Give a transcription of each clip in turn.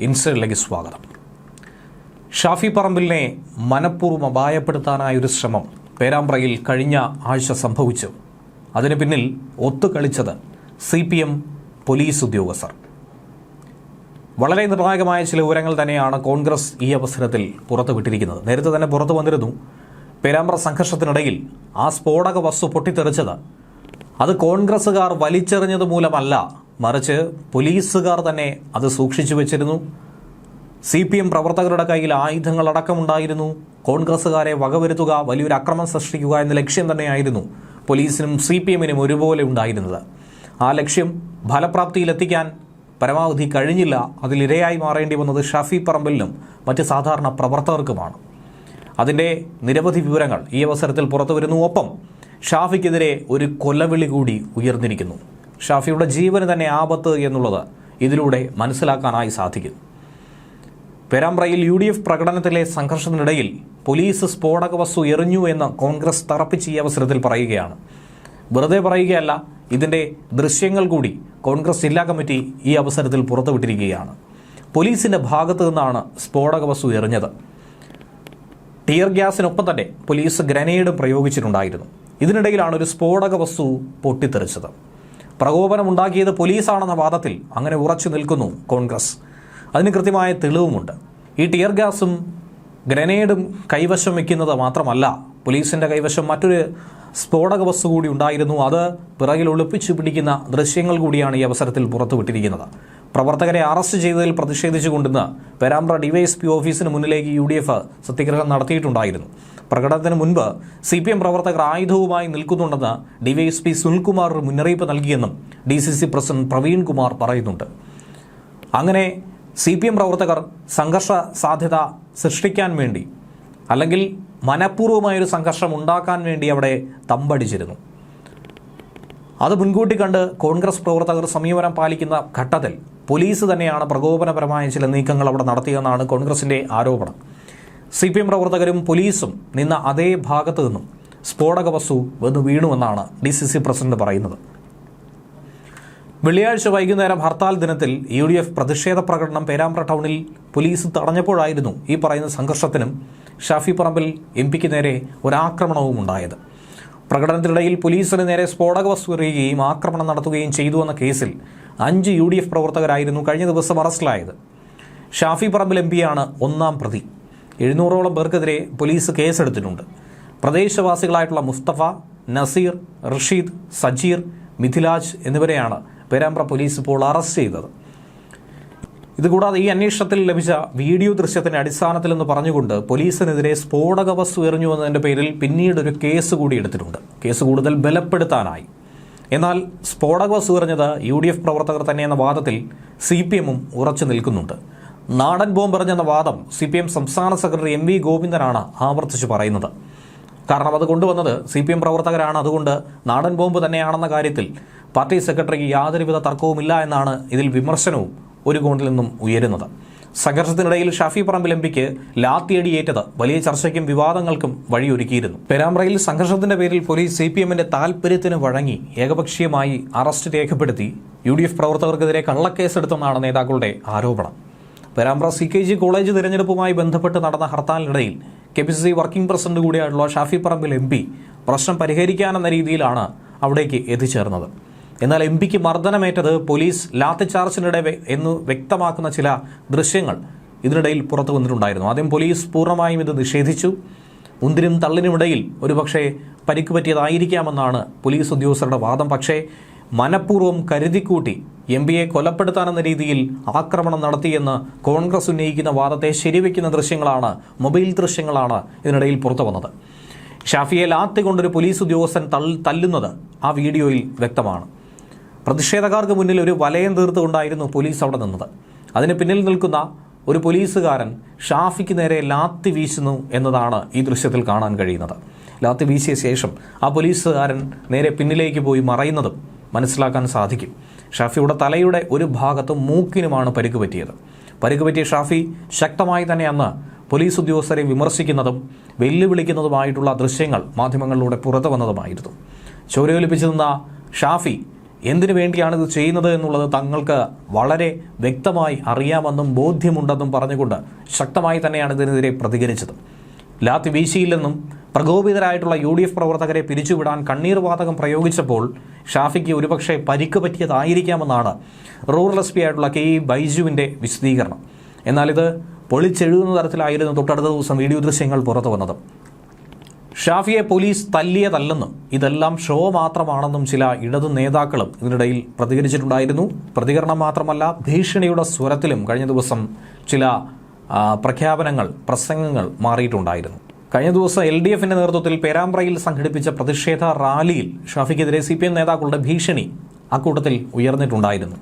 ഇൻസൈഡിലേക്ക് സ്വാഗതം. ഷാഫി പറമ്പിലിനെ മനഃപൂർവം അപായപ്പെടുത്താനായ ഒരു ശ്രമം പേരാമ്പ്രയിൽ കഴിഞ്ഞ ആഴ്ച സംഭവിച്ചു. അതിന് പിന്നിൽ ഒത്തുകളിച്ചത് സി പി എം പോലീസ് ഉദ്യോഗസ്ഥർ. വളരെ നിർണായകമായ ചില വിവരങ്ങൾ തന്നെയാണ് കോൺഗ്രസ് ഈ അവസരത്തിൽ പുറത്തുവിട്ടിരിക്കുന്നത്. നേരത്തെ തന്നെ പുറത്തു വന്നിരുന്നു. പേരാമ്പ്ര സംഘർഷത്തിനിടയിൽ ആ സ്ഫോടക വസ്തു പൊട്ടിത്തെറിച്ചത്. അത് കോൺഗ്രസ്സുകാർ വലിച്ചെറിഞ്ഞത് മൂലമല്ല മറിച്ച് പോലീസുകാർ തന്നെ അത് സൂക്ഷിച്ചു വെച്ചിരുന്നു. സി പി എം പ്രവർത്തകരുടെ കയ്യിൽ ആയുധങ്ങളടക്കമുണ്ടായിരുന്നു. കോൺഗ്രസ്സുകാരെ വകവരുത്തുക വലിയൊരു അക്രമം സൃഷ്ടിക്കുക എന്ന ലക്ഷ്യം തന്നെയായിരുന്നു പോലീസിനും സി പി എമ്മിനും ഒരുപോലെ ഉണ്ടായിരുന്നത്. ആ ലക്ഷ്യം ഫലപ്രാപ്തിയിലെത്തിക്കാൻ പരമാവധി കഴിഞ്ഞില്ല. അതിലിരയായി മാറേണ്ടി വന്നത് ഷഫി പറമ്പലിനും മറ്റ് സാധാരണ പ്രവർത്തകർക്കുമാണ്. അതിന്റെ നിരവധി വിവരങ്ങൾ ഈ അവസരത്തിൽ പുറത്തു വരുന്നു ഒപ്പം ഷാഫിക്കെതിരെ ഒരു കൊലവിളി കൂടി ഉയർന്നിരിക്കുന്നു. ഷാഫിയുടെ ജീവന് തന്നെ ആപത്ത് എന്നുള്ളത് ഇതിലൂടെ മനസ്സിലാക്കാനായി സാധിക്കും പേരാമ്പ്രയിൽ യു ഡി എഫ് പ്രകടനത്തിലെ സംഘർഷത്തിനിടയിൽ പോലീസ് സ്ഫോടക വസ്തു എറിഞ്ഞു എന്ന് കോൺഗ്രസ് തറപ്പിച്ച് ഈ അവസരത്തിൽ പറയുകയാണ്. വെറുതെ പറയുകയല്ല ഇതിന്റെ ദൃശ്യങ്ങൾ കൂടി കോൺഗ്രസ് ജില്ലാ കമ്മിറ്റി ഈ അവസരത്തിൽ പുറത്തുവിട്ടിരിക്കുകയാണ്. പോലീസിന്റെ ഭാഗത്തു നിന്നാണ് സ്ഫോടക വസ്തു എറിഞ്ഞത്. ടിയർ ഗ്യാസിനൊപ്പം തന്നെ പോലീസ് ഗ്രനേഡ് പ്രയോഗിച്ചിട്ടുണ്ടായിരുന്നു. ഇതിനിടയിലാണ് ഒരു സ്ഫോടക വസ്തു പൊട്ടിത്തെറിച്ചത്. പ്രകോപനമുണ്ടാക്കിയത് പോലീസാണെന്ന വാദത്തിൽ അങ്ങനെ ഉറച്ചു നിൽക്കുന്നു കോൺഗ്രസ്. അതിന് കൃത്യമായ തെളിവുമുണ്ട്. ഈ ടിയർ ഗ്യാസും ഗ്രനേഡും കൈവശം വയ്ക്കുന്നത് മാത്രമല്ല പോലീസിന്റെ കൈവശം മറ്റൊരു സ്ഫോടക വസ്തു കൂടി ഉണ്ടായിരുന്നു. അത് പിറകിൽ ഒളിപ്പിച്ചു പിടിക്കുന്ന ദൃശ്യങ്ങൾ കൂടിയാണ് ഈ അവസരത്തിൽ പുറത്തുവിട്ടിരിക്കുന്നത്. പ്രവർത്തകരെ അറസ്റ്റ് ചെയ്തതിൽ പ്രതിഷേധിച്ചുകൊണ്ടിന്ന് പേരാമ്പ്ര ഡിവൈഎസ്പി ഓഫീസിന് മുന്നിലേക്ക് യു സത്യഗ്രഹം നടത്തിയിട്ടുണ്ടായിരുന്നു. പ്രകടനത്തിന് മുൻപ് സി പി എം പ്രവർത്തകർ ആയുധവുമായി നിൽക്കുന്നുണ്ടെന്ന് ഡിവൈഎസ്പി സുനിൽകുമാർ മുന്നറിയിപ്പ് നൽകിയെന്നും D C C president Praveen Kumar പറയുന്നുണ്ട്. അങ്ങനെ സി പി എം പ്രവർത്തകർ സംഘർഷ സാധ്യത സൃഷ്ടിക്കാൻ വേണ്ടി അല്ലെങ്കിൽ മനഃപൂർവമായൊരു സംഘർഷം ഉണ്ടാക്കാൻ വേണ്ടി അവിടെ തമ്പടിച്ചിരുന്നു. അത് മുൻകൂട്ടി കണ്ട് കോൺഗ്രസ് പ്രവർത്തകർ സമീപനം പാലിക്കുന്ന ഘട്ടത്തിൽ പോലീസ് തന്നെയാണ് പ്രകോപനപരമായ ചില നീക്കങ്ങൾ അവിടെ നടത്തിയെന്നാണ് കോൺഗ്രസിന്റെ ആരോപണം. സി പി എം പ്രവർത്തകരും പോലീസും നിന്ന അതേ ഭാഗത്തു നിന്നും സ്ഫോടക വസ്തു വന്ന് വീണുവെന്നാണ് ഡി സി സി പ്രസിഡന്റ് പറയുന്നത്. വെള്ളിയാഴ്ച വൈകുന്നേരം ഹർത്താൽ ദിനത്തിൽ യു ഡി എഫ് പ്രതിഷേധ പ്രകടനം പേരാമ്പ്ര ടൗണിൽ പോലീസ് തടഞ്ഞപ്പോഴായിരുന്നു ഈ പറയുന്ന സംഘർഷത്തിനും ഷാഫി പറമ്പിൽ എം പിക്ക് നേരെ ഒരാക്രമണവും ഉണ്ടായത്. പ്രകടനത്തിനിടയിൽ പോലീസിന് നേരെ സ്ഫോടക വസ്തു എറിയുകയും ആക്രമണം നടത്തുകയും ചെയ്തു എന്ന കേസിൽ അഞ്ച് യു ഡി എഫ് പ്രവർത്തകരായിരുന്നു കഴിഞ്ഞ ദിവസം അറസ്റ്റിലായത്. ഷാഫി പറമ്പിൽ എം പിയാണ് ഒന്നാം പ്രതി. എഴുന്നൂറോളം പേർക്കെതിരെ പോലീസ് കേസെടുത്തിട്ടുണ്ട്. പ്രദേശവാസികളായിട്ടുള്ള മുസ്തഫ നസീർ റഷീദ് സജീർ മിഥിലാജ് എന്നിവരെയാണ് പേരാമ്പ്ര പോലീസ് ഇപ്പോൾ അറസ്റ്റ് ചെയ്തത്. ഇതുകൂടാതെ ഈ അന്വേഷണത്തിൽ ലഭിച്ച വീഡിയോ ദൃശ്യത്തിന്റെ അടിസ്ഥാനത്തിൽ എന്ന് പറഞ്ഞുകൊണ്ട് പോലീസിനെതിരെ സ്ഫോടക വസ്തു എറിഞ്ഞു എന്നതിന്റെ പേരിൽ പിന്നീട് ഒരു കേസ് കൂടി എടുത്തിട്ടുണ്ട്. കേസ് കൂടുതൽ ബലപ്പെടുത്താനായി. എന്നാൽ സ്ഫോടക വസ്തു എറിഞ്ഞത് യു ഡി എഫ് പ്രവർത്തകർ തന്നെയെന്ന വാദത്തിൽ സി പി എമ്മും ഉറച്ചു നിൽക്കുന്നുണ്ട്. നാടൻ ബോംബ് എറിഞ്ഞെന്ന വാദം സി പി എം സംസ്ഥാന സെക്രട്ടറി എം വി ഗോവിന്ദനാണ് ആവർത്തിച്ച് പറയുന്നത്. കാരണം അത് കൊണ്ടുവന്നത് സി പി എം പ്രവർത്തകരാണ്. അതുകൊണ്ട് നാടൻ ബോംബ് തന്നെയാണെന്ന കാര്യത്തിൽ പാർട്ടി സെക്രട്ടറിക്ക് യാതൊരുവിധ തർക്കവുമില്ല എന്നാണ് ഇതിൽ വിമർശനവും ഒരു കോണിൽ നിന്നും ഉയരുന്നത്. സംഘർഷത്തിനിടയിൽ ഷാഫി പറമ്പിൽ എം പിക്ക് ലാത്തിയടിയേറ്റത് വലിയ ചർച്ചയ്ക്കും വിവാദങ്ങൾക്കും വഴിയൊരുക്കിയിരുന്നു. പേരാമ്പ്രയിൽ സംഘർഷത്തിന്റെ പേരിൽ പോലീസ് സി പി എമ്മിന്റെ താൽപര്യത്തിന് വഴങ്ങി ഏകപക്ഷീയമായി അറസ്റ്റ് രേഖപ്പെടുത്തി. യു ഡി എഫ് പ്രവർത്തകർക്കെതിരെ കള്ളക്കേസെടുത്തെന്നാണ് നേതാക്കളുടെ ആരോപണം. Perambra C K G college തിരഞ്ഞെടുപ്പുമായി ബന്ധപ്പെട്ട് നടന്ന ഹർത്താലിനിടയിൽ K P C C working president കൂടിയായിട്ടുള്ള Shafi Parambil M P പ്രശ്നം പരിഹരിക്കാനെന്ന രീതിയിലാണ് അവിടേക്ക് എത്തിച്ചേർന്നത്. എന്നാൽ എം പിക്ക് മർദ്ദനമേറ്റത് പോലീസ് ലാത്തിചാർജിനിടെ വെ- എന്ന് വ്യക്തമാക്കുന്ന ചില ദൃശ്യങ്ങൾ ഇതിനിടയിൽ പുറത്തു വന്നിട്ടുണ്ടായിരുന്നു. ആദ്യം പോലീസ് പൂർണമായും ഇത് നിഷേധിച്ചു. മുന്തിരും തള്ളിനുമിടയിൽ ഒരുപക്ഷെ പരിക്ക് പറ്റിയതായിരിക്കാമെന്നാണ് പോലീസ് ഉദ്യോഗസ്ഥരുടെ വാദം. പക്ഷേ മനഃപൂർവം കരുതിക്കൂട്ടി എം പിയെ കൊലപ്പെടുത്താനെന്ന രീതിയിൽ ആക്രമണം നടത്തിയെന്ന് കോൺഗ്രസ് ഉന്നയിക്കുന്ന വാദത്തെ ശരിവെക്കുന്ന ദൃശ്യങ്ങളാണ് മൊബൈൽ ദൃശ്യങ്ങളാണ് ഇതിനിടയിൽ പുറത്തു വന്നത്. ഷാഫിയെ ലാത്തി കൊണ്ടൊരു പോലീസ് ഉദ്യോഗസ്ഥൻ തല്ലുന്നത് ആ വീഡിയോയിൽ വ്യക്തമാണ്. പ്രതിഷേധക്കാർക്ക് മുന്നിൽ ഒരു വലയം തീർത്തുകൊണ്ടായിരുന്നു പോലീസ് അവിടെ നിന്നത്. അതിന് പിന്നിൽ നിൽക്കുന്ന ഒരു പോലീസുകാരൻ ഷാഫിക്ക് നേരെ ലാത്തി വീശുന്നു എന്നതാണ് ഈ ദൃശ്യത്തിൽ കാണാൻ കഴിയുന്നത്. ലാത്തി വീശിയ ശേഷം ആ പോലീസുകാരൻ നേരെ പിന്നിലേക്ക് പോയി മറയുന്നതും മനസ്സിലാക്കാൻ സാധിക്കും. ഷാഫിയുടെ തലയുടെ ഒരു ഭാഗത്തും മൂക്കിനുമാണ് പരിക്ക് പറ്റിയത് പരിക്ക് പറ്റിയ ഷാഫി ശക്തമായി തന്നെ അന്ന് പോലീസ് ഉദ്യോഗസ്ഥരെ വിമർശിക്കുന്നതും വെല്ലുവിളിക്കുന്നതുമായിട്ടുള്ള ദൃശ്യങ്ങൾ മാധ്യമങ്ങളിലൂടെ പുറത്തു വന്നതുമായിരുന്നു. ചോരയൊലിപ്പിച്ചു നിന്ന ഷാഫി എന്തിനു വേണ്ടിയാണ് ഇത് ചെയ്യുന്നത് എന്നുള്ളത് തങ്ങൾക്ക് വളരെ വ്യക്തമായി അറിയാമെന്നും ബോധ്യമുണ്ടെന്നും പറഞ്ഞുകൊണ്ട് ശക്തമായി തന്നെയാണ് ഇതിനെതിരെ പ്രതികരിച്ചത്. ലാത്തി വീശിയില്ലെന്നും പ്രകോപിതരായിട്ടുള്ള യു ഡി എഫ് പ്രവർത്തകരെ പിരിച്ചുവിടാൻ കണ്ണീർ വാതകം പ്രയോഗിച്ചപ്പോൾ ഷാഫിക്ക് ഒരുപക്ഷെ പരിക്ക് പറ്റിയതായിരിക്കാമെന്നാണ് റൂറൽ എസ് പി ആയിട്ടുള്ള കെ ഇ ബൈജുവിന്റെ വിശദീകരണം. എന്നാൽ ഇത് പൊളിച്ചെഴുതുന്ന തരത്തിലായിരുന്നു തൊട്ടടുത്ത ദിവസം വീഡിയോ ദൃശ്യങ്ങൾ പുറത്തു വന്നത്. ഷാഫിയെ പോലീസ് തല്ലിയതല്ലെന്നും ഇതെല്ലാം ഷോ മാത്രമാണെന്നും ചില ഇടതു നേതാക്കളും ഇതിനിടയിൽ പ്രതികരിച്ചിട്ടുണ്ടായിരുന്നു. പ്രതികരണം മാത്രമല്ല ഭീഷണിയുടെ സ്വരത്തിലും കഴിഞ്ഞ ദിവസം ചില പ്രഖ്യാപനങ്ങൾ പ്രസംഗങ്ങൾ മാറിയിട്ടുണ്ടായിരുന്നു. കഴിഞ്ഞ ദിവസം എൽ ഡി എഫിന്റെ നേതൃത്വത്തിൽ പേരാമ്പ്രയിൽ സംഘടിപ്പിച്ച പ്രതിഷേധ റാലിയിൽ ഷാഫിക്കെതിരെ സി പി എം നേതാക്കളുടെ ഭീഷണി അക്കൂട്ടത്തിൽ ഉയർന്നിട്ടുണ്ടായിരുന്നു.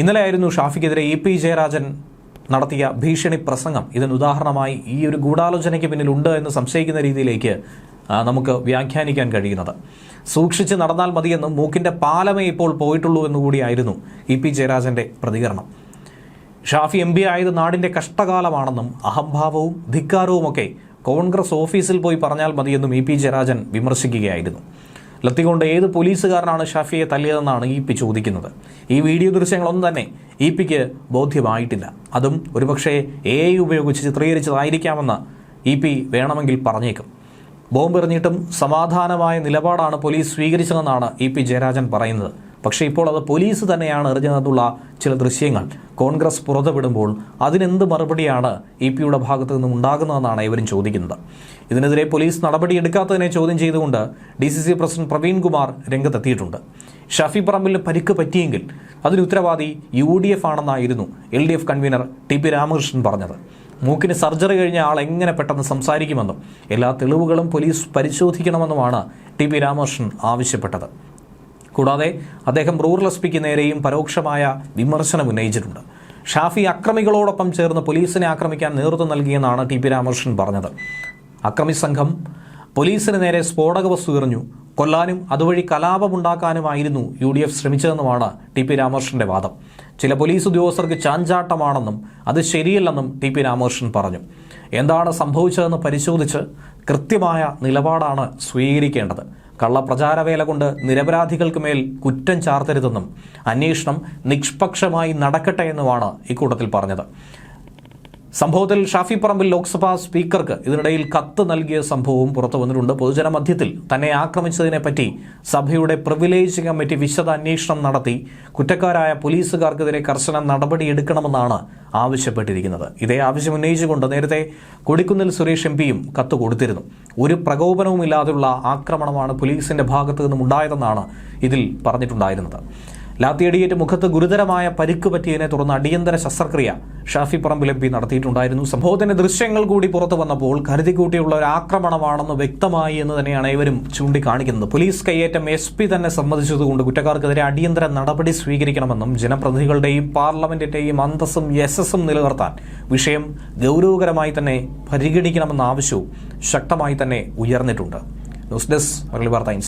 ഇന്നലെയായിരുന്നു ഷാഫിക്കെതിരെ ഇ പി ജയരാജൻ നടത്തിയ ഭീഷണി പ്രസംഗം. ഇതിന് ഉദാഹരണമായി ഈ ഒരു ഗൂഢാലോചനയ്ക്ക് പിന്നിലുണ്ട് എന്ന് സംശയിക്കുന്ന രീതിയിലേക്ക് നമുക്ക് വ്യാഖ്യാനിക്കാൻ കഴിയുന്നത്. സൂക്ഷിച്ച് നടന്നാൽ മതിയെന്നും മൂക്കിന്റെ പാലമേ ഇപ്പോൾ പോയിട്ടുള്ളൂ എന്നുകൂടിയായിരുന്നു ഇ പി ജയരാജന്റെ പ്രതികരണം. ഷാഫി എം പി ആയത് നാടിന്റെ കഷ്ടകാലമാണെന്നും അഹംഭാവവും ധിക്കാരവുമൊക്കെ കോൺഗ്രസ് ഓഫീസിൽ പോയി പറഞ്ഞാൽ മതിയെന്നും ഇ പി ജയരാജൻ വിമർശിക്കുകയായിരുന്നു. ലത്തികൊണ്ട് ഏത് പോലീസുകാരനാണ് ഷാഫിയെ തല്ലിയതെന്നാണ് ഇ പി ചോദിക്കുന്നത്. ഈ വീഡിയോ ദൃശ്യങ്ങളൊന്നും തന്നെ ഇ പിക്ക് ബോധ്യമായിട്ടില്ല. അതും ഒരുപക്ഷെ എ ഐ ഉപയോഗിച്ച് ചിത്രീകരിച്ചതായിരിക്കാമെന്ന് ഇ പി വേണമെങ്കിൽ പറഞ്ഞേക്കും. ബോംബെറിഞ്ഞിട്ടും സമാധാനമായ നിലപാടാണ് പോലീസ് സ്വീകരിച്ചതെന്നാണ് ഇ പി ജയരാജൻ പറയുന്നത്. പക്ഷേ ഇപ്പോൾ അത് പോലീസ് തന്നെയാണ് എറിഞ്ഞതെന്നുള്ള ചില ദൃശ്യങ്ങൾ. കോൺഗ്രസ് പുറത്തുവിടുമ്പോൾ അതിനെന്ത് മറുപടിയാണ് ഇ പിയുടെ ഭാഗത്തു നിന്നും ഉണ്ടാകുന്നതെന്നാണ് ഇവരും ചോദിക്കുന്നത്. ഇതിനെതിരെ പോലീസ് നടപടിയെടുക്കാത്തതിനെ ചോദ്യം ചെയ്തുകൊണ്ട് D C C president Praveen Kumar രംഗത്തെത്തിയിട്ടുണ്ട്. ഷഫി പറമ്പിൽ പരിക്ക് പറ്റിയെങ്കിൽ അതിന് ഉത്തരവാദി U D F ആണെന്നായിരുന്നു L D F convener T P Ramakrishnan പറഞ്ഞത്. മൂക്കിന് സർജറി കഴിഞ്ഞ ആൾ എങ്ങനെ പെട്ടെന്ന് സംസാരിക്കുമെന്നും എല്ലാ തെളിവുകളും പോലീസ് പരിശോധിക്കണമെന്നുമാണ് ടി പി രാമകൃഷ്ണൻ ആവശ്യപ്പെട്ടത്. കൂടാതെ അദ്ദേഹം റൂറൽ എസ് പിക്ക് നേരെയും പരോക്ഷമായ വിമർശനം ഉന്നയിച്ചിട്ടുണ്ട്. ഷാഫി അക്രമികളോടൊപ്പം ചേർന്ന് പോലീസിനെ ആക്രമിക്കാൻ നേതൃത്വം നൽകിയെന്നാണ് ടി പി രാമകൃഷ്ണൻ പറഞ്ഞത്. അക്രമി സംഘം പോലീസിന് നേരെ സ്ഫോടക വസ്തു എറിഞ്ഞു. കൊല്ലാനും അതുവഴി കലാപമുണ്ടാക്കാനുമായിരുന്നു യു ഡി എഫ് ശ്രമിച്ചതെന്നുമാണ് ടി പി രാമകൃഷ്ണന്റെ വാദം. ചില പോലീസ് ഉദ്യോഗസ്ഥർക്ക് ചാഞ്ചാട്ടമാണെന്നും അത് ശരിയല്ലെന്നും ടി പി രാമകൃഷ്ണൻ പറഞ്ഞു. എന്താണ് സംഭവിച്ചതെന്ന് പരിശോധിച്ച് കൃത്യമായ നിലപാടാണ് സ്വീകരിക്കേണ്ടത്. കള്ളപ്രചാരവേല കൊണ്ട് നിരപരാധികൾക്ക് മേൽ കുറ്റം ചാർത്തരുതെന്നും അന്വേഷണം നിഷ്പക്ഷമായി നടക്കട്ടെ എന്നുമാണ് ഇക്കൂട്ടത്തിൽ പറഞ്ഞത്. സംഭവത്തിൽ ഷാഫി പറമ്പിൽ ലോക്സഭാ സ്പീക്കർക്ക് ഇതിനിടയിൽ കത്ത് നൽകിയ സംഭവവും പുറത്തു വന്നിട്ടുണ്ട്. പൊതുജന മധ്യത്തിൽ തന്നെ ആക്രമിച്ചതിനെപ്പറ്റി സഭയുടെ പ്രിവിലേജ് കമ്മിറ്റി വിശദ അന്വേഷണം നടത്തി. കുറ്റക്കാരായ പോലീസുകാർക്കെതിരെ കർശന നടപടിയെടുക്കണമെന്നാണ് ആവശ്യപ്പെട്ടിരിക്കുന്നത്. ഇതേ ആവശ്യം ഉന്നയിച്ചുകൊണ്ട് നേരത്തെ കൊടിക്കുന്നിൽ സുരേഷ് എം പിയും കത്ത് കൊടുത്തിരുന്നു. ഒരു പ്രകോപനവുമില്ലാതെയുള്ള ആക്രമണമാണ് പോലീസിന്റെ ഭാഗത്തു നിന്നും ഉണ്ടായതെന്നാണ് ഇതിൽ പറഞ്ഞിട്ടുണ്ടായിരുന്നത്. ലാത്തിയടിയേറ്റ് മുഖത്ത് ഗുരുതരമായ പരിക്ക് പറ്റിയതിനെ തുടർന്ന് അടിയന്തര ശസ്ത്രക്രിയ ഷാഫി പറമ്പിൽ എം പി നടത്തിയിട്ടുണ്ടായിരുന്നു. സംഭവത്തിന്റെ ദൃശ്യങ്ങൾ കൂടി പുറത്തു വന്നപ്പോൾ കരുതിക്കൂട്ടിയുള്ള ഒരു ആക്രമണമാണെന്ന് വ്യക്തമായി എന്ന് തന്നെയാണ് ഇവരും ചൂണ്ടിക്കാണിക്കുന്നത്. പോലീസ് കയ്യേറ്റം എസ് പി തന്നെ സമ്മതിച്ചതുകൊണ്ട് കുറ്റക്കാർക്കെതിരെ അടിയന്തര നടപടി സ്വീകരിക്കണമെന്നും ജനപ്രതിനിധികളുടെയും പാർലമെന്റിന്റെയും അന്തസ്സും യശസ്സും നിലനിർത്താൻ വിഷയം ഗൗരവകരമായി തന്നെ പരിഗണിക്കണമെന്ന ആവശ്യവും ശക്തമായി തന്നെ ഉയർന്നിട്ടുണ്ട്. ന്യൂസ് ഡെസ്ക് മലയാളി വാർത്ത